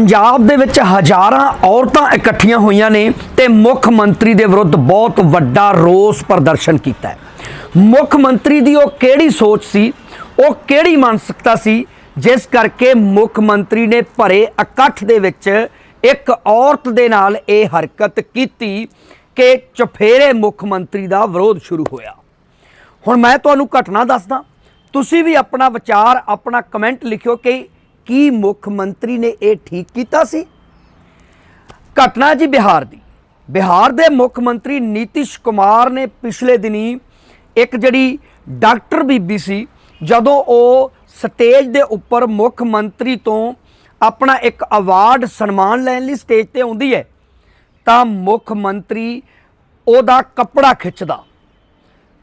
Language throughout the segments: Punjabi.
ਪੰਜਾਬ ਦੇ ਵਿੱਚ ਹਜ਼ਾਰਾਂ ਔਰਤਾਂ ਇਕੱਠੀਆਂ ਹੋਈਆਂ ਨੇ ਤੇ ਮੁੱਖ ਮੰਤਰੀ ਦੇ ਵਿਰੁੱਧ ਬਹੁਤ ਵੱਡਾ ਰੋਸ ਪ੍ਰਦਰਸ਼ਨ ਕੀਤਾ ਮੁੱਖ ਮੰਤਰੀ ਦੀ ਉਹ ਕਿਹੜੀ ਸੋਚ ਸੀ, ਉਹ ਕਿਹੜੀ ਮਾਨਸਿਕਤਾ ਸੀ, ਜਿਸ ਕਰਕੇ ਮੁੱਖ ਮੰਤਰੀ ਨੇ ਭਰੇ ਇਕੱਠ ਦੇ ਵਿੱਚ ਇੱਕ ਔਰਤ ਦੇ ਨਾਲ ਇਹ ਹਰਕਤ ਕੀਤੀ ਕਿ ਚਫੇਰੇ ਮੁੱਖ ਮੰਤਰੀ ਦਾ ਵਿਰੋਧ ਸ਼ੁਰੂ ਹੋਇਆ। ਹੁਣ ਮੈਂ ਤੁਹਾਨੂੰ ਘਟਨਾ ਦੱਸਦਾ, ਤੁਸੀਂ ਵੀ ਆਪਣਾ ਵਿਚਾਰ, ਆਪਣਾ ਕਮੈਂਟ ਲਿਖਿਓ ਕਿ ਕੀ ਮੁੱਖ ਮੰਤਰੀ ਨੇ ਇਹ ਠੀਕ ਕੀਤਾ ਸੀ? ਘਟਨਾ ਜੀ ਬਿਹਾਰ ਦੀ। ਬਿਹਾਰ ਦੇ ਮੁੱਖ ਮੰਤਰੀ ਨੀਤਿਸ਼ ਕੁਮਾਰ ਨੇ ਪਿਛਲੇ ਦਿਨੀ ਇੱਕ ਜਿਹੜੀ ਡਾਕਟਰ ਬੀਬੀ ਸੀ, ਜਦੋਂ ਉਹ ਸਟੇਜ ਦੇ ਉੱਪਰ ਮੁੱਖ ਮੰਤਰੀ ਤੋਂ ਆਪਣਾ ਇੱਕ ਅਵਾਰਡ ਸਨਮਾਨ ਲੈਣ ਲਈ ਸਟੇਜ ਤੇ ਆਉਂਦੀ ਹੈ, ਤਾਂ ਮੁੱਖ ਮੰਤਰੀ ਉਹਦਾ ਕੱਪੜਾ ਖਿੱਚਦਾ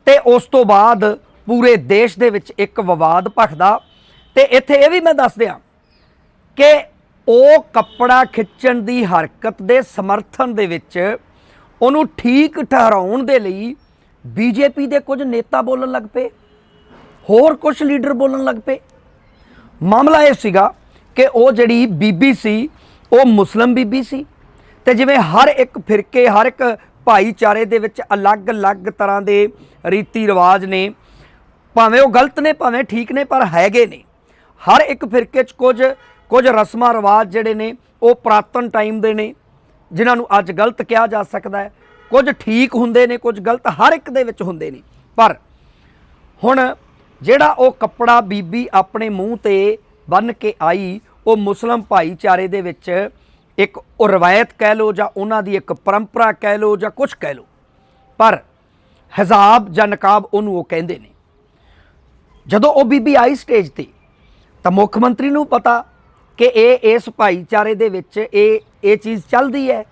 ਤੇ ਉਸ ਤੋਂ ਬਾਅਦ ਪੂਰੇ ਦੇਸ਼ ਦੇ ਵਿੱਚ ਇੱਕ ਵਿਵਾਦ ਭਖਦਾ ਤੇ ਇੱਥੇ ਇਹ ਵੀ ਮੈਂ ਦੱਸ ਦਿਆਂ ਕਿ ਉਹ ਕੱਪੜਾ ਖਿੱਚਣ ਦੀ ਹਰਕਤ ਦੇ ਸਮਰਥਨ ਦੇ ਵਿੱਚ ਉਹਨੂੰ ਠੀਕ ਠਹਿਰਾਉਣ ਦੇ ਲਈ ਬੀਜੇਪੀ ਦੇ ਕੁਝ ਨੇਤਾ ਬੋਲਣ ਲੱਗ ਪਏ, ਹੋਰ ਕੁਝ ਲੀਡਰ ਬੋਲਣ ਲੱਗ ਪਏ। ਮਾਮਲਾ ਇਹ ਸੀਗਾ ਕਿ ਉਹ ਜਿਹੜੀ ਬੀਬੀ ਸੀ, ਉਹ ਮੁਸਲਮ ਬੀਬੀ ਸੀ ਤੇ ਜਿਵੇਂ ਹਰ ਇੱਕ ਫਿਰਕੇ, ਹਰ ਇੱਕ ਭਾਈਚਾਰੇ ਦੇ ਵਿੱਚ ਅਲੱਗ-ਅਲੱਗ ਤਰ੍ਹਾਂ ਦੇ ਰੀਤੀ ਰਿਵਾਜ ਨੇ, ਭਾਵੇਂ ਉਹ ਗਲਤ ਨੇ, ਭਾਵੇਂ ਠੀਕ ਨੇ, ਪਰ ਹੈਗੇ ਨੇ। ਹਰ ਇੱਕ ਫਿਰਕੇ 'ਚ ਕੁਝ ਕੁਝ ਰਸਮਾਂ ਰਿਵਾਜ ਜਿਹੜੇ ਨੇ, ਉਹ ਪ੍ਰਾਤਨ ਟਾਈਮ ਦੇ ਨੇ, ਜਿਨ੍ਹਾਂ ਨੂੰ ਅੱਜ ਗਲਤ ਕਿਹਾ ਜਾ ਸਕਦਾ ਹੈ। ਕੁਝ ਠੀਕ ਹੁੰਦੇ ਨੇ, ਕੁਝ ਗਲਤ ਹਰ ਇੱਕ ਦੇ ਵਿੱਚ ਹੁੰਦੇ ਨੇ। ਪਰ ਹੁਣ ਜਿਹੜਾ ਉਹ ਕੱਪੜਾ ਬੀਬੀ ਆਪਣੇ ਮੂੰਹ ਤੇ ਬੰਨ ਕੇ ਆਈ, ਉਹ ਮੁਸਲਮ ਭਾਈਚਾਰੇ ਦੇ ਵਿੱਚ ਇੱਕ ਉਹ ਰਵਾਇਤ ਕਹਿ ਲੋ ਜਾਂ ਉਹਨਾਂ ਦੀ ਇੱਕ ਪਰੰਪਰਾ ਕਹਿ ਲੋ ਜਾਂ ਕੁਝ ਕਹਿ ਲੋ ਪਰ ਹਜ਼ਾਬ ਜਾਂ ਨਕਾਬ ਉਹਨੂੰ ਉਹ ਕਹਿੰਦੇ ਨੇ। ਜਦੋਂ ਉਹ ਬੀਬੀ ਆਈ ਸਟੇਜ ਤੇ, ਤਾਂ ਮੁੱਖ ਮੰਤਰੀ ਨੂੰ ਪਤਾ ਕਿ ਇਹ ਇਸ ਭਾਈਚਾਰੇ ਦੇ ਵਿੱਚ ਇਹ ਇਹ ਚੀਜ਼ ਚੱਲਦੀ ਹੈ,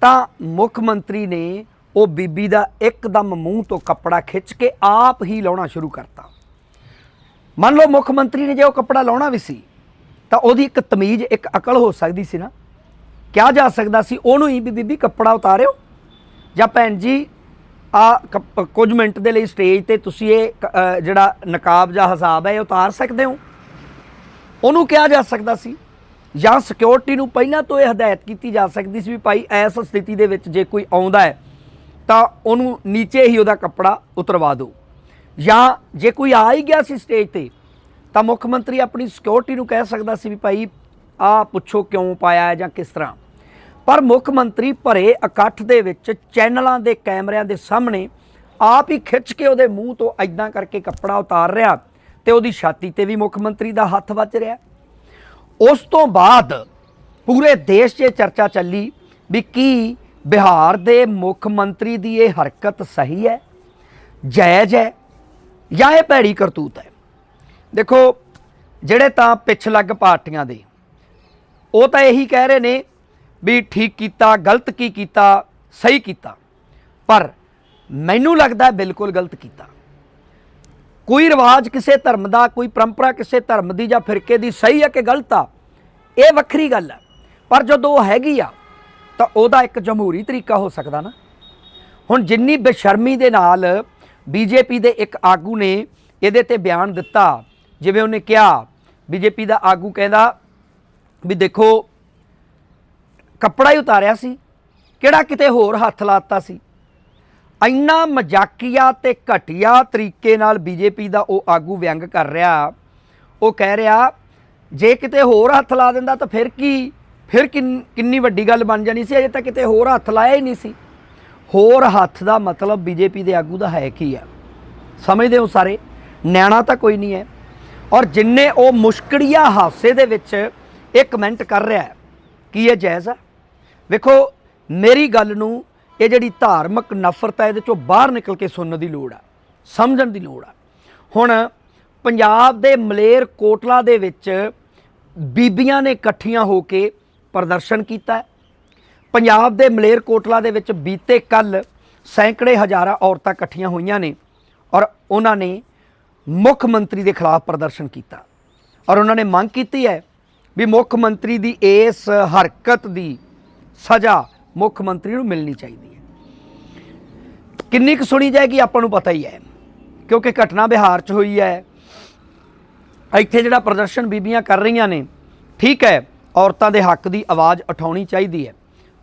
ਤਾਂ ਮੁੱਖ ਮੰਤਰੀ ਨੇ ਉਹ ਬੀਬੀ ਦਾ ਇੱਕਦਮ ਮੂੰਹ ਤੋਂ ਕੱਪੜਾ ਖਿੱਚ ਕੇ ਆਪ ਹੀ ਲਾਉਣਾ ਸ਼ੁਰੂ ਕਰਤਾ। ਮੰਨ ਲਓ ਮੁੱਖ ਮੰਤਰੀ ਨੇ ਜੇ ਉਹ ਕੱਪੜਾ ਲਾਉਣਾ ਵੀ ਸੀ, ਤਾਂ ਉਹਦੀ ਇੱਕ ਤਮੀਜ਼, ਇੱਕ ਅਕਲ ਹੋ ਸਕਦੀ ਸੀ ਨਾ। ਕਿਹਾ ਜਾ ਸਕਦਾ ਸੀ ਉਹਨੂੰ ਹੀ ਵੀ ਬੀਬੀ ਕੱਪੜਾ ਉਤਾਰਿਓ। ਜਾਂ ਭੈਣ ਜੀ, ਆ ਕੁਝ ਮਿੰਟ ਦੇ ਲਈ ਸਟੇਜ ਤੇ ਤੁਸੀਂ ਇਹ ਕ- ਜਿਹੜਾ ਨਕਾਬ ਜਾਂ ਹਿਸਾਬ ਹੈ, ਇਹ ਉਤਾਰ ਸਕਦੇ ਹੋ? ਉਹਨੂੰ ਕਿਹਾ ਜਾ ਸਕਦਾ ਸੀ ਜਾਂ ਸਿਕਿਉਰਿਟੀ ਨੂੰ ਪਹਿਲਾਂ ਤੋਂ ਇਹ ਹਦਾਇਤ ਕੀਤੀ ਜਾ ਸਕਦੀ ਸੀ ਵੀ ਭਾਈ ਐਸ ਸਥਿਤੀ ਦੇ ਵਿੱਚ ਜੇ ਕੋਈ ਆਉਂਦਾ ਹੈ, ਤਾਂ ਉਹਨੂੰ ਨੀਚੇ ਹੀ ਉਹਦਾ ਕੱਪੜਾ ਉਤਰਵਾ ਦਿਓ। ਜਾਂ ਜੇ ਕੋਈ ਆ ਹੀ ਗਿਆ ਸੀ ਸਟੇਜ ਤੇ, ਤਾਂ ਮੁੱਖ ਮੰਤਰੀ ਆਪਣੀ ਸਿਕਿਉਰਿਟੀ ਨੂੰ ਕਹਿ ਸਕਦਾ ਸੀ ਵੀ ਭਾਈ ਆ ਪੁੱਛੋ ਕਿਉਂ ਪਾਇਆ ਹੈ ਜਾਂ ਕਿਸ ਤਰ੍ਹਾਂ। ਪਰ ਮੁੱਖ ਮੰਤਰੀ ਭਰੇ ਇਕੱਠ ਦੇ ਵਿੱਚ ਚੈਨਲਾਂ ਦੇ ਕੈਮਰਿਆਂ ਦੇ ਸਾਹਮਣੇ ਆਪ ਹੀ ਖਿੱਚ ਕੇ ਉਹਦੇ ਮੂੰਹ ਤੋਂ ਐਦਾਂ ਕਰਕੇ ਕੱਪੜਾ ਉਤਾਰ ਰਿਹਾ ਤੇ ਉਹਦੀ ਛਾਤੀ ਤੇ ਵੀ ਮੁੱਖ ਮੰਤਰੀ ਦਾ ਹੱਥ ਵੱਜ ਰਿਹਾ। ਉਸ ਤੋਂ ਬਾਅਦ ਪੂਰੇ ਦੇਸ਼ 'ਚ ਇਹ ਚਰਚਾ ਚੱਲੀ ਵੀ ਕੀ ਬਿਹਾਰ ਦੇ ਮੁੱਖ ਮੰਤਰੀ ਦੀ ਇਹ ਹਰਕਤ ਸਹੀ ਹੈ, ਜਾਇਜ਼ ਹੈ ਜਾਂ ਇਹ ਭੈੜੀ ਕਰਤੂਤ ਹੈ? ਦੇਖੋ, ਜਿਹੜੇ ਤਾਂ ਪਿੱਛ ਲੱਗ ਪਾਰਟੀਆਂ ਦੇ, ਉਹ ਤਾਂ ਇਹੀ ਕਹਿ ਰਹੇ ਨੇ ਵੀ ਠੀਕ ਕੀਤਾ, ਗਲਤ ਕੀ ਕੀਤਾ, ਸਹੀ ਕੀਤਾ, ਪਰ ਮੈਨੂੰ ਲੱਗਦਾ ਬਿਲਕੁਲ ਗਲਤ ਕੀਤਾ। ਕੋਈ ਰਿਵਾਜ ਕਿਸੇ ਧਰਮ ਦਾ, ਕੋਈ ਪਰੰਪਰਾ ਕਿਸੇ ਧਰਮ ਦੀ ਜਾਂ ਫਿਰਕੇ ਦੀ ਸਹੀ ਹੈ ਕਿ ਗਲਤ ਆ, ਇਹ ਵੱਖਰੀ ਗੱਲ ਹੈ ਪਰ ਜਦੋਂ ਉਹ ਹੈਗੀ ਆ, ਤਾਂ ਉਹਦਾ ਇੱਕ ਜਮਹੂਰੀ ਤਰੀਕਾ ਹੋ ਸਕਦਾ ਨਾ। ਹੁਣ ਜਿੰਨੀ ਬੇਸ਼ਰਮੀ ਦੇ ਨਾਲ ਬੀਜੇਪੀ ਦੇ ਇੱਕ ਆਗੂ ਨੇ ਇਹਦੇ ਤੇ ਬਿਆਨ ਦਿੱਤਾ, ਜਿਵੇਂ ਉਹਨੇ ਕਿਹਾ, ਬੀਜੇਪੀ ਦਾ ਆਗੂ ਕਹਿੰਦਾ ਵੀ ਦੇਖੋ, ਕੱਪੜਾ ਹੀ ਉਤਾਰਿਆ ਸੀ, ਕਿਹੜਾ ਕਿਤੇ ਹੋਰ ਹੱਥ ਲਾਤਾ ਸੀ। ਇੰਨਾ ਮਜ਼ਾਕੀਆ ਤੇ ਘਟੀਆ ਤਰੀਕੇ ਨਾਲ ਬੀਜੇਪੀ ਦਾ ਉਹ ਆਗੂ ਵਿਅੰਗ ਕਰ ਰਿਹਾ। ਉਹ ਕਹਿ ਰਿਹਾ, ਜੇ ਕਿਤੇ ਹੋਰ ਹੱਥ ਲਾ ਦਿੰਦਾ ਤਾਂ ਫਿਰ ਕੀ? ਫਿਰ ਕਿੰਨ- ਕਿੰਨੀ ਵੱਡੀ ਗੱਲ ਬਣ ਜਾਣੀ ਸੀ? ਅਜੇ ਤਾਂ ਕਿਤੇ ਹੋਰ ਹੱਥ ਲਾਇਆ ਹੀ ਨਹੀਂ ਸੀ। ਹੋਰ ਹੱਥ ਦਾ ਮਤਲਬ ਬੀਜੇਪੀ ਦੇ ਆਗੂ ਦਾ ਹੈ ਕੀ ਆ ਸਮਝਦੇ ਹੋ ਸਾਰੇ? ਨਿਆਣਾ ਤਾਂ ਕੋਈ ਨਹੀਂ ਹੈ। ਔਰ ਜਿੰਨੇ ਉਹ ਮੁਸ਼ਕੜੀਆ ਹਾਸੇ ਦੇ ਵਿੱਚ ਇਹ ਕਮੈਂਟ ਕਰ ਰਿਹਾ ਹੈ, ਕੀ ਇਹ ਜਾਇਜ਼ ਆ ਵੇਖੋ, ਮੇਰੀ ਗੱਲ ਨੂੰ ਇਹ ਜਿਹੜੀ ਧਾਰਮਿਕ ਨਫ਼ਰਤ ਹੈ, ਇਹਦੇ ਚੋਂ ਬਾਹਰ ਨਿਕਲ ਕੇ ਸੁਣਨ ਦੀ ਲੋੜ ਆ, ਸਮਝਣ ਦੀ ਲੋੜ ਆ। ਹੁਣ ਪੰਜਾਬ ਦੇ ਮਲੇਰ ਕੋਟਲਾ ਦੇ ਵਿੱਚ ਬੀਬੀਆਂ ਨੇ ਇਕੱਠੀਆਂ ਹੋ ਕੇ ਪ੍ਰਦਰਸ਼ਨ ਕੀਤਾ ਪੰਜਾਬ ਦੇ ਮਲੇਰ ਕੋਟਲਾ ਦੇ ਵਿੱਚ ਬੀਤੇ ਕੱਲ ਸੈਂਕੜੇ ਹਜ਼ਾਰਾਂ ਔਰਤਾਂ ਇਕੱਠੀਆਂ ਹੋਈਆਂ ਨੇ ਔਰ ਉਹਨਾਂ ਨੇ ਮੁੱਖ ਮੰਤਰੀ ਦੇ ਖਿਲਾਫ ਪ੍ਰਦਰਸ਼ਨ ਕੀਤਾ। ਔਰ ਉਹਨਾਂ ਨੇ ਮੰਗ ਕੀਤੀ ਹੈ ਵੀ ਮੁੱਖ ਮੰਤਰੀ ਦੀ ਇਸ ਹਰਕਤ ਦੀ ਸਜ਼ਾ ਮੁੱਖ ਮੰਤਰੀ ਨੂੰ ਮਿਲਣੀ ਚਾਹੀਦੀ। ਕਿੰਨੀ ਕੁ ਸੁਣੀ ਜਾਏਗੀ ਆਪਾਂ ਨੂੰ ਪਤਾ ਹੀ ਹੈ। ਕਿਉਂਕਿ ਘਟਨਾ ਬਿਹਾਰ 'ਚ ਹੋਈ ਹੈ। ਇੱਥੇ ਜਿਹੜਾ ਪ੍ਰਦਰਸ਼ਨ ਬੀਬੀਆਂ ਕਰ ਰਹੀਆਂ ਨੇ, ਠੀਕ ਹੈ, ਔਰਤਾਂ ਦੇ ਹੱਕ ਦੀ ਆਵਾਜ਼ ਉਠਾਉਣੀ ਚਾਹੀਦੀ ਹੈ।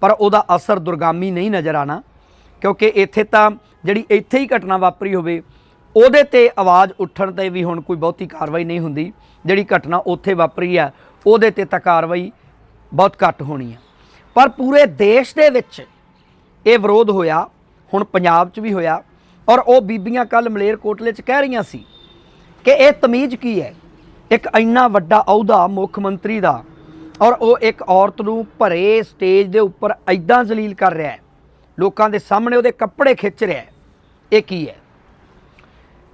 ਪਰ ਉਹਦਾ ਅਸਰ ਦੁਰਗਾਮੀ ਨਹੀਂ ਨਜ਼ਰ ਆਣਾ ਕਿਉਂਕਿ ਇੱਥੇ ਤਾਂ ਜਿਹੜੀ ਇੱਥੇ ਹੀ ਘਟਨਾ ਵਾਪਰੀ ਹੋਵੇ, ਉਹਦੇ ਤੇ ਆਵਾਜ਼ ਉੱਠਣ ਤੇ ਵੀ ਹੁਣ ਕੋਈ ਬਹੁਤੀ ਕਾਰਵਾਈ ਨਹੀਂ ਹੁੰਦੀ। ਜਿਹੜੀ ਘਟਨਾ ਉੱਥੇ ਵਾਪਰੀ ਆ ਉਹਦੇ ਤੇ ਤਾਂ ਕਾਰਵਾਈ ਬਹੁਤ ਘੱਟ ਹੋਣੀ ਆ ਪਰ ਪੂਰੇ ਦੇਸ਼ ਦੇ ਵਿੱਚ ਇਹ ਵਿਰੋਧ ਹੋਇਆ। ਹੁਣ ਪੰਜਾਬ 'ਚ ਵੀ ਹੋਇਆ ਔਰ ਉਹ ਬੀਬੀਆਂ ਕੱਲ ਮਲੇਰਕੋਟਲੇ 'ਚ ਕਹਿ ਰਹੀਆਂ ਸੀ ਕਿ ਇਹ ਤਮੀਜ਼ ਕੀ ਹੈ? ਇੱਕ ਇੰਨਾ ਵੱਡਾ ਅਹੁਦਾ ਮੁੱਖ ਮੰਤਰੀ ਦਾ ਔਰ ਉਹ ਇੱਕ ਔਰਤ ਨੂੰ ਭਰੇ ਸਟੇਜ ਦੇ ਉੱਪਰ ਐਦਾਂ ਜ਼ਲੀਲ ਕਰ ਰਿਹਾ ਹੈ। ਲੋਕਾਂ ਦੇ ਸਾਹਮਣੇ ਉਹਦੇ ਕੱਪੜੇ ਖਿੱਚ ਰਿਹਾ ਹੈ। ਇਹ ਕੀ ਹੈ?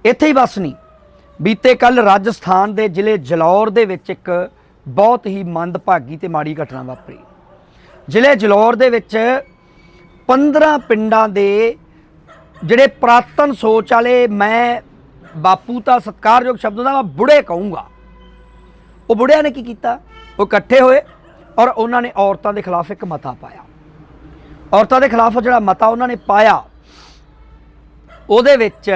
ਇੱਥੇ ਹੀ ਬਸ ਨਹੀਂ। ਬੀਤੇ ਕੱਲ ਰਾਜਸਥਾਨ ਦੇ ਜ਼ਿਲ੍ਹੇ ਜਲੌਰ ਦੇ ਵਿੱਚ ਇੱਕ ਬਹੁਤ ਹੀ ਮੰਦਭਾਗੀ ਤੇ ਮਾੜੀ ਘਟਨਾ ਵਾਪਰੀ। ਜ਼ਿਲ੍ਹੇ ਜਲੌਰ ਦੇ ਵਿੱਚ 15 ਪਿੰਡਾਂ ਦੇ ਜਿਹੜੇ ਪ੍ਰਾਤਨ ਸੋਚ ਵਾਲੇ ਮੈਂ ਬਾਪੂ ਤਾਂ ਸਤਿਕਾਰਯੋਗ ਸ਼ਬਦ ਦਾ ਮੈਂ ਬੁੜੇ ਕਹੂੰਗਾ। ਉਹ ਬੁੜਿਆਂ ਨੇ ਕੀ ਕੀਤਾ? ਉਹ ਇਕੱਠੇ ਹੋਏ ਔਰ ਉਹਨਾਂ ਨੇ ਔਰਤਾਂ ਦੇ ਖਿਲਾਫ ਇੱਕ ਮਤਾ ਪਾਇਆ। ਔਰਤਾਂ ਦੇ ਖਿਲਾਫ ਜਿਹੜਾ ਮਤਾ ਉਹਨਾਂ ਨੇ ਪਾਇਆ, ਉਹਦੇ ਵਿੱਚ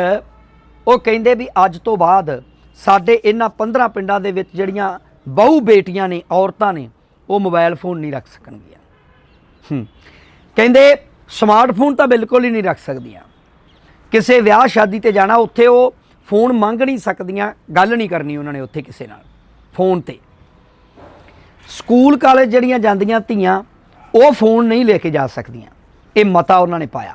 ਉਹ ਕਹਿੰਦੇ ਵੀ ਅੱਜ ਤੋਂ ਬਾਅਦ ਸਾਡੇ ਇਹਨਾਂ 15 ਪਿੰਡਾਂ ਦੇ ਵਿੱਚ ਜਿਹੜੀਆਂ ਬਹੁ ਬੇਟੀਆਂ ਨੇ, ਔਰਤਾਂ ਨੇ, ਉਹ ਮੋਬਾਈਲ ਫੋਨ ਨਹੀਂ ਰੱਖ ਸਕਣਗੀਆਂ। ਕਹਿੰਦੇ ਸਮਾਰਟਫੋਨ ਤਾਂ ਬਿਲਕੁਲ ਹੀ ਨਹੀਂ ਰੱਖ ਸਕਦੀਆਂ। ਕਿਸੇ ਵਿਆਹ ਸ਼ਾਦੀ ਤੇ ਜਾਣਾ, ਉੱਥੇ ਉਹ ਫੋਨ ਮੰਗ ਨਹੀਂ ਸਕਦੀਆਂ, ਗੱਲ ਨਹੀਂ ਕਰਨੀ ਉਹਨਾਂ ਨੇ ਉੱਥੇ ਕਿਸੇ ਨਾਲ, ਫੋਨ ਤੇ। ਸਕੂਲ ਕਾਲਜ ਜਿਹੜੀਆਂ ਜਾਂਦੀਆਂ ਧੀਆਂ, ਉਹ ਫੋਨ ਨਹੀਂ ਲੈ ਕੇ ਜਾ ਸਕਦੀਆਂ। ਇਹ ਮਤਾ ਉਹਨਾਂ ਨੇ ਪਾਇਆ।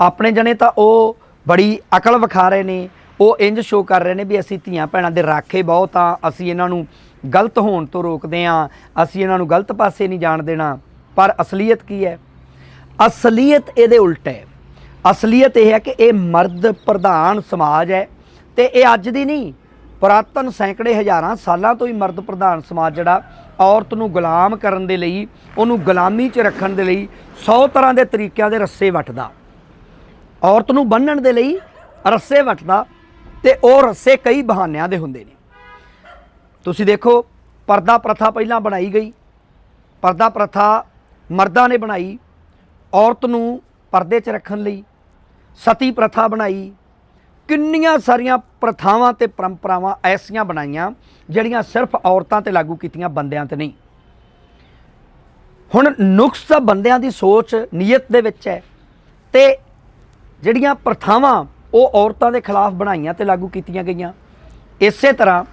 ਆਪਣੇ ਜਣੇ ਤਾਂ ਉਹ ਬੜੀ ਅਕਲ ਵਿਖਾ ਰਹੇ ਨੇ, ਉਹ ਇੰਜ ਸ਼ੋਅ ਕਰ ਰਹੇ ਨੇ ਵੀ ਅਸੀਂ ਧੀਆਂ ਭੈਣਾਂ ਦੇ ਰਾਖੇ ਬਹੁਤ ਆ ਅਸੀਂ ਇਹਨਾਂ ਨੂੰ ਗਲਤ ਹੋਣ ਤੋਂ ਰੋਕਦੇ ਆ ਅਸੀਂ ਇਹਨਾਂ ਨੂੰ ਗਲਤ ਪਾਸੇ ਨਹੀਂ ਜਾਣ ਦੇਣਾ। ਪਰ ਅਸਲੀਅਤ ਕੀ ਹੈ? ਅਸਲੀਅਤ ਇਹਦੇ ਉਲਟ ਹੈ। ਅਸਲੀਅਤ ਇਹ ਹੈ ਕਿ ਇਹ ਮਰਦ ਪ੍ਰਧਾਨ ਸਮਾਜ ਹੈ ਤੇ ਇਹ ਅੱਜ ਦੀ ਨਹੀਂ, ਪੁਰਾਤਨ ਸੈਂਕੜੇ ਹਜ਼ਾਰਾਂ ਸਾਲਾਂ ਤੋਂ ਹੀ ਮਰਦ ਪ੍ਰਧਾਨ ਸਮਾਜ ਜਿਹੜਾ, ਔਰਤ ਨੂੰ ਗੁਲਾਮ ਕਰਨ ਦੇ ਲਈ, ਉਹਨੂੰ ਗੁਲਾਮੀ 'ਚ ਰੱਖਣ ਦੇ ਲਈ 100 ਤਰ੍ਹਾਂ ਦੇ ਤਰੀਕਿਆਂ ਦੇ ਰੱਸੇ ਵੱਟਦਾ। ਔਰਤ ਨੂੰ ਬੰਨਣ ਦੇ ਲਈ ਰੱਸੇ ਵੱਟਦਾ ਤੇ ਉਹ ਰੱਸੇ ਕਈ ਬਹਾਨਿਆਂ ਦੇ ਹੁੰਦੇ ਨੇ। ਤੁਸੀਂ ਦੇਖੋ, ਪਰਦਾ ਪ੍ਰਥਾ ਪਹਿਲਾਂ ਬਣਾਈ ਗਈ। ਪਰਦਾ ਪ੍ਰਥਾ ਮਰਦਾਂ ਨੇ ਬਣਾਈ। ਔਰਤ ਨੂੰ ਪਰਦੇ 'ਚ ਰੱਖਣ ਲਈ, ਸਤੀ ਪ੍ਰਥਾ ਬਣਾਈ। ਕਿੰਨੀਆਂ ਸਾਰੀਆਂ ਪ੍ਰਥਾਵਾਂ ਤੇ ਪਰੰਪਰਾਵਾਂ ਐਸੀਆਂ ਬਣਾਈਆਂ ਜਿਹੜੀਆਂ ਸਿਰਫ ਔਰਤਾਂ ਤੇ ਲਾਗੂ ਕੀਤੀਆਂ, ਬੰਦਿਆਂ ਤੇ ਨਹੀਂ। ਹੁਣ ਨੁਕਸ ਤਾਂ ਬੰਦਿਆਂ ਦੀ ਸੋਚ, ਨੀਅਤ ਦੇ ਵਿੱਚ ਹੈ ਤੇ ਜਿਹੜੀਆਂ ਪ੍ਰਥਾਵਾਂ ਉਹ ਔਰਤਾਂ ਦੇ ਖਿਲਾਫ ਬਣਾਈਆਂ ਤੇ ਲਾਗੂ ਕੀਤੀਆਂ ਗਈਆਂ। ਇਸੇ ਤਰ੍ਹਾਂ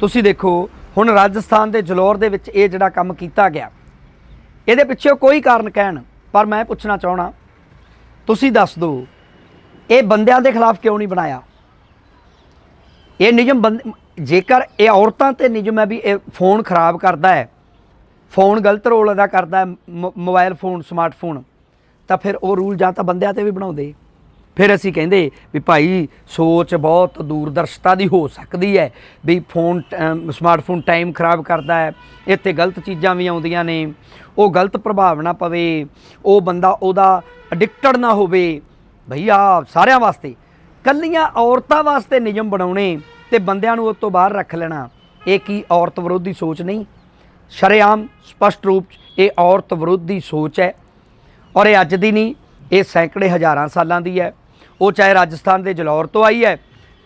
ਤੁਸੀਂ ਦੇਖੋ, ਹੁਣ ਰਾਜਸਥਾਨ ਦੇ ਜਲੌਰ ਦੇ ਵਿੱਚ ਇਹ ਜਿਹੜਾ ਕੰਮ ਕੀਤਾ ਗਿਆ। ਇਹਦੇ ਪਿੱਛੇ ਕੋਈ ਕਾਰਨ ਕਹਿਣ। ਪਰ ਮੈਂ ਪੁੱਛਣਾ ਚਾਹਣਾ ਤੁਸੀਂ ਦੱਸ ਦਿਓ ਇਹ ਬੰਦਿਆਂ ਦੇ ਖਿਲਾਫ ਕਿਉਂ ਨਹੀਂ ਬਣਾਇਆ? ਇਹ ਨਿਯਮ ਬੰਦ- ਜੇਕਰ ਇਹ ਔਰਤਾਂ ਤੇ ਨਿਯਮ ਹੈ ਵੀ ਇਹ ਫੋਨ ਖਰਾਬ ਕਰਦਾ ਹੈ, ਫੋਨ ਗਲਤ ਰੋਲ ਅਦਾ ਕਰਦਾ ਹੈ, ਮ- ਮੋਬਾਈਲ ਫੋਨ ਸਮਾਰਟਫੋਨ ਤਾਂ ਫਿਰ ਉਹ ਰੂਲ ਜਾਂ ਤਾਂ ਬੰਦਿਆਂ ਤੇ ਵੀ ਬਣਾਉਂਦੇ। ਫਿਰ ਅਸੀਂ ਕਹਿੰਦੇ ਵੀ ਭਾਈ ਸੋਚ ਬਹੁਤ ਦੂਰਦਰਸ਼ਤਾ ਦੀ ਹੋ ਸਕਦੀ ਹੈ ਵੀ ਫੋਨ ਟ- ਸਮਾਰਟਫੋਨ ਟਾਈਮ ਖਰਾਬ ਕਰਦਾ ਹੈ, ਇੱਥੇ ਗਲਤ ਚੀਜ਼ਾਂ ਵੀ ਆਉਂਦੀਆਂ ਨੇ। ਉਹ ਗਲਤ ਪ੍ਰਭਾਵ ਨਾ ਪਵੇ, ਉਹ ਬੰਦਾ ਉਹਦਾ ਐਡਿਕਟਡ ਨਾ ਹੋਵੇ। ਭਈਆ, ਸਾਰਿਆਂ ਵਾਸਤੇ। ਕੱਲੀਆਂ ਔਰਤਾਂ ਵਾਸਤੇ ਨਿਯਮ ਬਣਾਉਣੇ ਤੇ ਬੰਦਿਆਂ ਨੂੰ ਉਸ ਤੋਂ ਬਾਹਰ ਰੱਖ ਲੈਣਾ, ਇਹ ਕੀ ਔਰਤ ਵਿਰੋਧੀ ਸੋਚ ਨਹੀਂ? ਸ਼ਰੇਆਮ ਸਪਸ਼ਟ ਰੂਪ 'ਚ ਇਹ ਔਰਤ ਵਿਰੋਧੀ ਸੋਚ ਹੈ। ਔਰ ਇਹ ਅੱਜ ਦੀ ਨਹੀਂ, ਇਹ ਸੈਂਕੜੇ ਹਜ਼ਾਰਾਂ ਸਾਲਾਂ ਦੀ ਹੈ। ਉਹ ਚਾਹੇ ਰਾਜਸਥਾਨ ਦੇ ਜਲੌਰ ਤੋਂ ਆਈ ਹੈ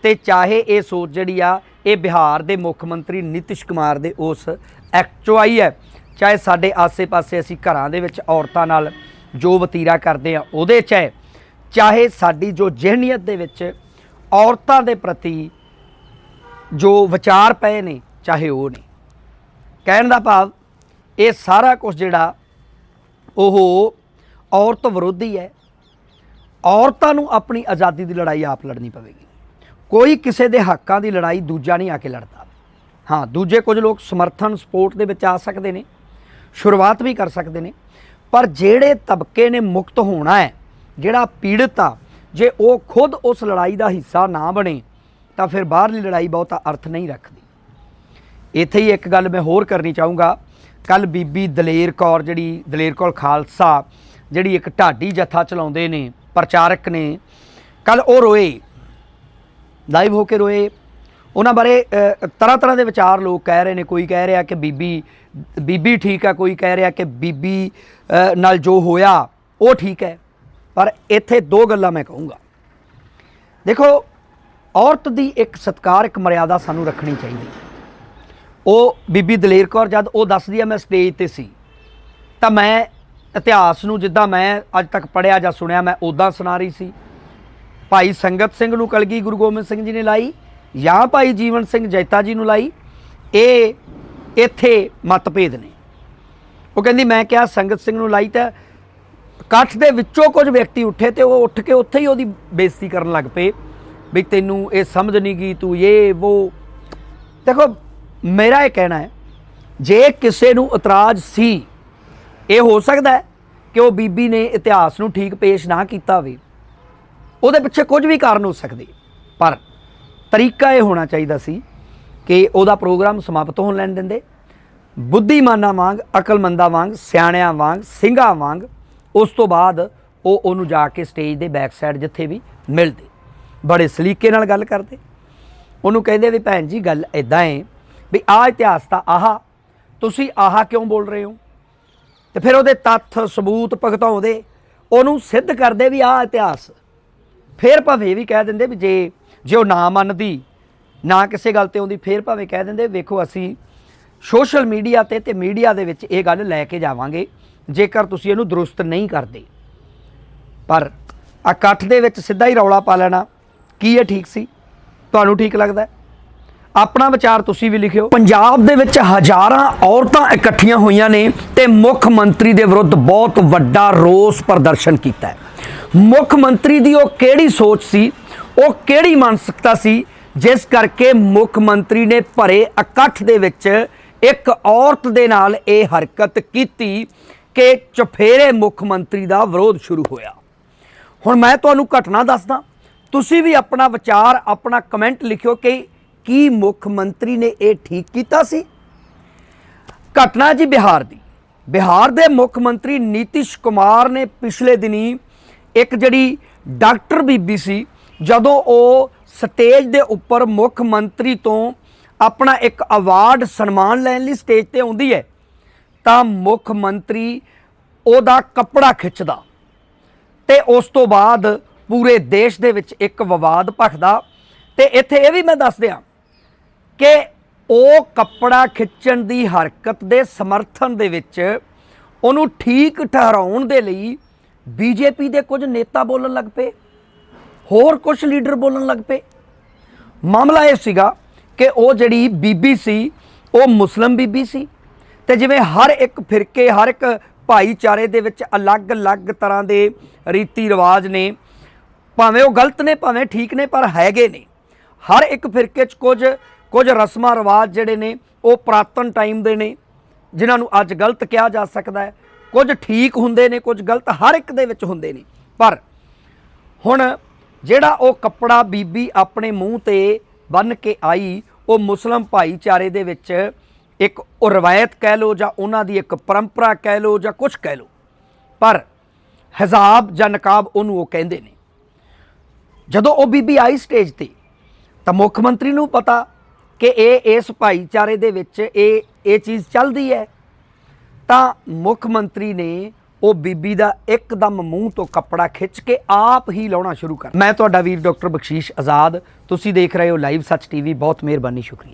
ਤੇ ਚਾਹੇ ਇਹ ਸੋਚ ਜਿਹੜੀ ਆ, ਇਹ ਬਿਹਾਰ ਦੇ ਮੁੱਖ ਮੰਤਰੀ ਨਿਤਿਸ਼ ਕੁਮਾਰ ਦੇ ਉਸ ਐਕਟ ਚੋਂ ਆਈ ਹੈ। ਚਾਹੇ ਸਾਡੇ ਆਸੇ-ਪਾਸੇ ਅਸੀਂ ਘਰਾਂ ਦੇ ਵਿੱਚ ਔਰਤਾਂ ਨਾਲ ਜੋ ਵਤੀਰਾ ਕਰਦੇ ਆ, ਉਹਦੇ 'ਚ ਹੈ ਚਾਹੇ ਸਾਡੀ ਜੋ ਜਿਹਨੀਅਤ ਦੇ ਵਿੱਚ ਔਰਤਾਂ ਦੇ ਪ੍ਰਤੀ ਜੋ ਵਿਚਾਰ ਪਏ ਨੇ, ਚਾਹੇ ਉਹ ਨੇ। ਕਹਿਣ ਦਾ ਭਾਵ, ਇਹ ਸਾਰਾ ਕੁਝ ਜਿਹੜਾ, ਉਹ ਔਰਤ ਵਿਰੋਧੀ ਹੈ। ਔਰਤਾਂ ਨੂੰ ਆਪਣੀ ਆਜ਼ਾਦੀ ਦੀ ਲੜਾਈ ਆਪ ਲੜਨੀ ਪਵੇਗੀ। ਕੋਈ ਕਿਸੇ ਦੇ ਹੱਕਾਂ ਦੀ ਲੜਾਈ ਦੂਜਾ ਨਹੀਂ ਆ ਕੇ ਲੜਦਾ। ਹਾਂ, ਦੂਜੇ ਕੁਝ ਲੋਕ ਸਮਰਥਨ, ਸਪੋਰਟ ਦੇ ਵਿੱਚ ਆ ਸਕਦੇ ਨੇ। ਸ਼ੁਰੂਆਤ ਵੀ ਕਰ ਸਕਦੇ ਨੇ। ਪਰ ਜਿਹੜੇ ਤਬਕੇ ਨੇ ਮੁਕਤ ਹੋਣਾ ਹੈ, ਜਿਹੜਾ ਪੀੜਤ ਆ, ਜੇ ਉਹ ਖੁਦ ਉਸ ਲੜਾਈ ਦਾ ਹਿੱਸਾ ਨਾ ਬਣੇ, ਤਾਂ ਫਿਰ ਬਾਹਰਲੀ ਲੜਾਈ ਬਹੁਤਾ ਅਰਥ ਨਹੀਂ ਰੱਖਦੀ। ਇੱਥੇ ਹੀ ਇੱਕ ਗੱਲ ਮੈਂ ਹੋਰ ਕਰਨੀ ਚਾਹੂੰਗਾ। ਕੱਲ ਬੀਬੀ ਦਲੇਰ ਕੌਰ, ਜਿਹੜੀ ਦਲੇਰ ਕੌਰ ਖਾਲਸਾ, ਜਿਹੜੀ ਇੱਕ ਢਾਡੀ ਜਥਾ ਚਲਾਉਂਦੇ ਨੇ, ਪ੍ਰਚਾਰਕ ਨੇ ਕੱਲ ਉਹ ਰੋਏ, ਲਾਈਵ ਹੋ ਕੇ ਰੋਏ। ਉਹਨਾਂ ਬਾਰੇ ਤਰ੍ਹਾਂ ਤਰ੍ਹਾਂ ਦੇ ਵਿਚਾਰ ਲੋਕ ਕਹਿ ਰਹੇ ਨੇ। ਕੋਈ ਕਹਿ ਰਿਹਾ ਕਿ ਬੀਬੀ ਬੀਬੀ ਠੀਕ ਆ, ਕੋਈ ਕਹਿ ਰਿਹਾ ਕਿ ਬੀਬੀ ਨਾਲ ਜੋ ਹੋਇਆ, ਉਹ ਠੀਕ ਹੈ। ਪਰ ਇੱਥੇ ਦੋ ਗੱਲਾਂ ਮੈਂ ਕਹੂੰਗਾ। ਦੇਖੋ, ਔਰਤ ਦੀ ਇੱਕ ਸਤਕਾਰ, ਇੱਕ ਮਰਿਆਦਾ ਸਾਨੂੰ ਰੱਖਣੀ ਚਾਹੀਦੀ ਹੈ। ਉਹ ਬੀਬੀ ਦਲੇਰ ਕੌਰ ਜਦ ਉਹ ਦੱਸਦੀ ਆ, ਮੈਂ ਸਟੇਜ ਤੇ ਸੀ, ਤਾਂ ਮੈਂ ਇਤਿਹਾਸ ਨੂੰ, ਜਿੱਦਾਂ ਮੈਂ ਅੱਜ ਤੱਕ ਪੜਿਆ ਜਾਂ ਸੁਣਿਆ, ਮੈਂ ਉਦਾਂ ਸੁਣਾ ਰਹੀ ਸੀ। ਭਾਈ ਸੰਗਤ ਸਿੰਘ ਨੂੰ ਕਲਗੀ ਗੁਰੂ ਗੋਬਿੰਦ ਸਿੰਘ ਜੀ ਨੇ ਲਾਈ ਜਾਂ ਭਾਈ ਜੀਵਨ ਸਿੰਘ ਜੈਤਾ ਜੀ ਨੂੰ ਲਾਈ। ਇਹ ਇੱਥੇ ਮਤਭੇਦ ਨੇ। ਉਹ ਕਹਿੰਦੀ, ਮੈਂ ਕਿਹਾ ਸੰਗਤ ਸਿੰਘ ਨੂੰ ਲਾਈ ਤਾਂ ਇਕੱਠ ਦੇ ਵਿੱਚੋਂ ਕੁਝ ਵਿਅਕਤੀ ਉੱਠੇ ਤੇ ਉਹ ਉੱਠ ਕੇ ਉੱਥੇ ਹੀ ਉਹਦੀ ਬੇਇੱਜ਼ਤੀ ਕਰਨ ਲੱਗ ਪਏ। ਵੀ ਤੈਨੂੰ ਇਹ ਸਮਝ ਨਹੀਂ ਗਈ, ਤੂੰ ਇਹ ਉਹ ਦੇਖੋ, ਮੇਰਾ ਇਹ ਕਹਿਣਾ ਹੈ, ਜੇ ਕਿਸੇ ਨੂੰ ਇਤਰਾਜ਼ ਸੀ, ਇਹ ਹੋ ਸਕਦਾ ਹੈ ਕਿ ਉਹ ਬੀਬੀ ਨੇ ਇਤਿਹਾਸ ਨੂੰ ਠੀਕ ਪੇਸ਼ ਨਾ ਕੀਤਾ ਹੋਵੇ। ਉਹਦੇ ਪਿੱਛੇ ਕੁਝ ਵੀ ਕਾਰਨ ਹੋ ਸਕਦੇ। ਪਰ ਤਰੀਕਾ ਇਹ ਹੋਣਾ ਚਾਹੀਦਾ ਸੀ ਕਿ ਉਹਦਾ ਪ੍ਰੋਗਰਾਮ ਸਮਾਪਤ ਹੋਣ ਲੈਣ ਦਿੰਦੇ। ਬੁੱਧੀਮਾਨਾਂ ਵਾਂਗ, ਅਕਲਮੰਦਾਂ ਵਾਂਗ, ਸਿਆਣਿਆਂ ਵਾਂਗ, ਸਿੰਘਾਂ ਵਾਂਗ, ਉਸ ਤੋਂ ਬਾਅਦ ਉਹ ਉਹਨੂੰ ਜਾ ਕੇ ਸਟੇਜ ਦੇ ਬੈਕ ਸਾਈਡ ਜਿੱਥੇ ਵੀ ਮਿਲਦੇ। ਬੜੇ ਸਲੀਕੇ ਨਾਲ ਗੱਲ ਕਰਦੇ। ਉਹਨੂੰ ਕਹਿੰਦੇ ਵੀ ਭੈਣ ਜੀ ਗੱਲ ਇਦਾਂ ਹੈ ਵੀ ਆਹ ਇਤਿਹਾਸ ਤਾਂ ਆਹ, ਤੁਸੀਂ ਆਹ ਕਿਉਂ ਬੋਲ ਰਹੇ ਹੋ? ਤੇ ਫਿਰ ਉਹਦੇ ਤੱਥ, ਸਬੂਤ ਭਗਤਾਉਂਦੇ। ਉਹਨੂੰ ਸਿੱਧ ਕਰਦੇ ਵੀ ਆਹ ਇਤਿਹਾਸ। ਫਿਰ ਭਾਵੇਂ ਇਹ ਵੀ ਕਹਿ ਦਿੰਦੇ ਵੀ ਜੇ ਜੇ ਉਹ ਨਾ ਮੰਨਦੀ, ਨਾ ਕਿਸੇ ਗੱਲ ਤੇ ਆਉਂਦੀ, ਫਿਰ ਭਾਵੇਂ ਕਹਿ ਦਿੰਦੇ, ਵੇਖੋ ਅਸੀਂ ਸੋਸ਼ਲ ਮੀਡੀਆ ਤੇ ਤੇ ਮੀਡੀਆ ਦੇ ਵਿੱਚ ਇਹ ਗੱਲ ਲੈ ਕੇ ਜਾਵਾਂਗੇ, ਜੇਕਰ ਤੁਸੀਂ ਇਹਨੂੰ ਦਰੁਸਤ ਨਹੀਂ ਕਰਦੇ। ਪਰ ਇਕੱਠ ਦੇ ਵਿੱਚ ਸਿੱਧਾ ਹੀ ਰੌਲਾ ਪਾ ਲੈਣਾ, ਕੀ ਇਹ ਠੀਕ ਸੀ? ਤੁਹਾਨੂੰ ਠੀਕ ਲੱਗਦਾ? ਆਪਣਾ ਵਿਚਾਰ ਤੁਸੀਂ ਵੀ ਲਿਖਿਓ। ਪੰਜਾਬ ਦੇ ਵਿੱਚ ਹਜ਼ਾਰਾਂ ਔਰਤਾਂ ਇਕੱਠੀਆਂ ਹੋਈਆਂ ਨੇ ਤੇ ਮੁੱਖ ਮੰਤਰੀ ਦੇ ਵਿਰੁੱਧ ਬਹੁਤ ਵੱਡਾ ਰੋਸ ਪ੍ਰਦਰਸ਼ਨ ਕੀਤਾ ਹੈ। ਮੁੱਖ ਮੰਤਰੀ ਦੀ ਉਹ ਕਿਹੜੀ ਸੋਚ ਸੀ? ਉਹ ਕਿਹੜੀ ਮਾਨਸਿਕਤਾ ਸੀ? ਜਿਸ ਕਰਕੇ ਮੁੱਖ ਮੰਤਰੀ ਨੇ ਭਰੇ ਇਕੱਠ ਦੇ ਵਿੱਚ ਇੱਕ ਔਰਤ ਦੇ ਨਾਲ ਇਹ ਹਰਕਤ ਕੀਤੀ ਕਿ ਚਫੇਰੇ ਮੁੱਖ ਮੰਤਰੀ ਦਾ ਵਿਰੋਧ ਸ਼ੁਰੂ ਹੋਇਆ। ਹੁਣ ਮੈਂ ਤੁਹਾਨੂੰ ਘਟਨਾ ਦੱਸਦਾ। ਤੁਸੀਂ ਵੀ ਆਪਣਾ ਵਿਚਾਰ, ਆਪਣਾ ਕਮੈਂਟ ਲਿਖਿਓ ਕਿ ਕੀ ਮੁੱਖ ਮੰਤਰੀ ਨੇ ਇਹ ਠੀਕ ਕੀਤਾ ਸੀ? ਘਟਨਾ ਜੀ ਬਿਹਾਰ ਦੀ। ਬਿਹਾਰ ਦੇ ਮੁੱਖ ਮੰਤਰੀ ਨੀਤਿਸ਼ ਕੁਮਾਰ ਨੇ ਪਿਛਲੇ ਦਿਨੀ ਇੱਕ ਜਿਹੜੀ ਡਾਕਟਰ ਬੀਬੀ ਸੀ ਜਦੋਂ ਉਹ ਸਟੇਜ ਦੇ ਉੱਪਰ ਮੁੱਖ ਮੰਤਰੀ ਤੋਂ ਆਪਣਾ ਇੱਕ ਅਵਾਰਡ ਸਨਮਾਨ ਲੈਣ ਲਈ ਸਟੇਜ ਤੇ ਆਉਂਦੀ ਹੈ, ਤਾਂ ਮੁੱਖ ਮੰਤਰੀ ਉਹਦਾ ਕੱਪੜਾ ਖਿੱਚਦਾ ਤੇ ਉਸ ਤੋਂ ਬਾਅਦ ਪੂਰੇ ਦੇਸ਼ ਦੇ ਵਿੱਚ ਇੱਕ ਵਿਵਾਦ ਭਖਦਾ। ਤੇ ਇੱਥੇ ਇਹ ਵੀ ਮੈਂ ਦੱਸ ਦਿਆਂ ਕਿ ਉਹ ਕੱਪੜਾ ਖਿੱਚਣ ਦੀ ਹਰਕਤ ਦੇ ਸਮਰਥਨ ਦੇ ਵਿੱਚ ਉਹਨੂੰ ਠੀਕ ਠਹਿਰਾਉਣ ਦੇ ਲਈ ਬੀਜੇਪੀ ਦੇ ਕੁਝ ਨੇਤਾ ਬੋਲਣ ਲੱਗ ਪਏ। ਹੋਰ ਕੁਝ ਲੀਡਰ ਬੋਲਣ ਲੱਗ ਪਏ। ਮਾਮਲਾ ਇਹ ਸੀਗਾ ਕਿ ਉਹ ਜਿਹੜੀ ਬੀਬੀ ਸੀ, ਉਹ ਮੁਸਲਮ ਬੀਬੀ ਸੀ ਤੇ ਜਿਵੇਂ ਹਰ ਇੱਕ ਫਿਰਕੇ, ਹਰ ਇੱਕ ਭਾਈਚਾਰੇ ਦੇ ਵਿੱਚ ਅਲੱਗ-ਅਲੱਗ ਤਰ੍ਹਾਂ ਦੇ ਰੀਤੀ ਰਿਵਾਜ ਨੇ। ਭਾਵੇਂ ਉਹ ਗਲਤ ਨੇ, ਭਾਵੇਂ ਠੀਕ ਨੇ, ਪਰ ਹੈਗੇ ਨੇ। ਹਰ ਇੱਕ ਫਿਰਕੇ 'ਚ ਕੁਝ ਕੁਝ ਰਸਮਾਂ, ਰਿਵਾਜ ਜਿਹੜੇ ਨੇ, ਉਹ ਪ੍ਰਾਤਨ ਟਾਈਮ ਦੇ ਨੇ, ਜਿਨ੍ਹਾਂ ਨੂੰ ਅੱਜ ਗਲਤ ਕਿਹਾ ਜਾ ਸਕਦਾ ਹੈ। ਕੁਝ ਠੀਕ ਹੁੰਦੇ ਨੇ, ਕੁਝ ਗਲਤ ਹਰ ਇੱਕ ਦੇ ਵਿੱਚ ਹੁੰਦੇ ਨੇ। ਪਰ ਹੁਣ ਜਿਹੜਾ ਉਹ ਕੱਪੜਾ ਬੀਬੀ ਆਪਣੇ ਮੂੰਹ ਤੇ ਬੰਨ ਕੇ ਆਈ, ਉਹ ਮੁਸਲਮ ਭਾਈਚਾਰੇ ਦੇ ਵਿੱਚ ਇੱਕ ਉਹ ਰਵਾਇਤ ਕਹਿ ਲੋ ਜਾਂ ਉਹਨਾਂ ਦੀ ਇੱਕ ਪਰੰਪਰਾ ਕਹਿ ਲੋ ਜਾਂ ਕੁਝ ਕਹਿ ਲੋ ਪਰ ਹਜ਼ਾਬ ਜਾਂ ਨਕਾਬ ਉਹਨੂੰ ਉਹ ਕਹਿੰਦੇ ਨੇ। ਜਦੋਂ ਉਹ ਬੀਬੀ ਆਈ ਸਟੇਜ ਤੇ, ਤਾਂ ਮੁੱਖ ਮੰਤਰੀ ਨੂੰ ਪਤਾ ਕਿ ਇਹ ਇਸ ਭਾਈਚਾਰੇ ਦੇ ਵਿੱਚ ਇਹ ਇਹ ਚੀਜ਼ ਚੱਲਦੀ ਹੈ। ਤਾਂ ਮੁੱਖ ਮੰਤਰੀ ਨੇ ਉਹ ਬੀਬੀ ਦਾ ਇੱਕਦਮ ਮੂੰਹ ਤੋਂ ਕੱਪੜਾ ਖਿੱਚ ਕੇ ਆਪ ਹੀ ਲਾਉਣਾ ਸ਼ੁਰੂ ਕਰ। ਮੈਂ ਤੁਹਾਡਾ ਵੀਰ ਡਾਕਟਰ ਬਖਸ਼ੀਸ਼ ਆਜ਼ਾਦ। ਤੁਸੀਂ ਦੇਖ ਰਹੇ ਹੋ ਲਾਈਵ ਸੱਚ ਟੀਵੀ। ਬਹੁਤ ਮਿਹਰਬਾਨੀ, ਸ਼ੁਕਰੀਆ।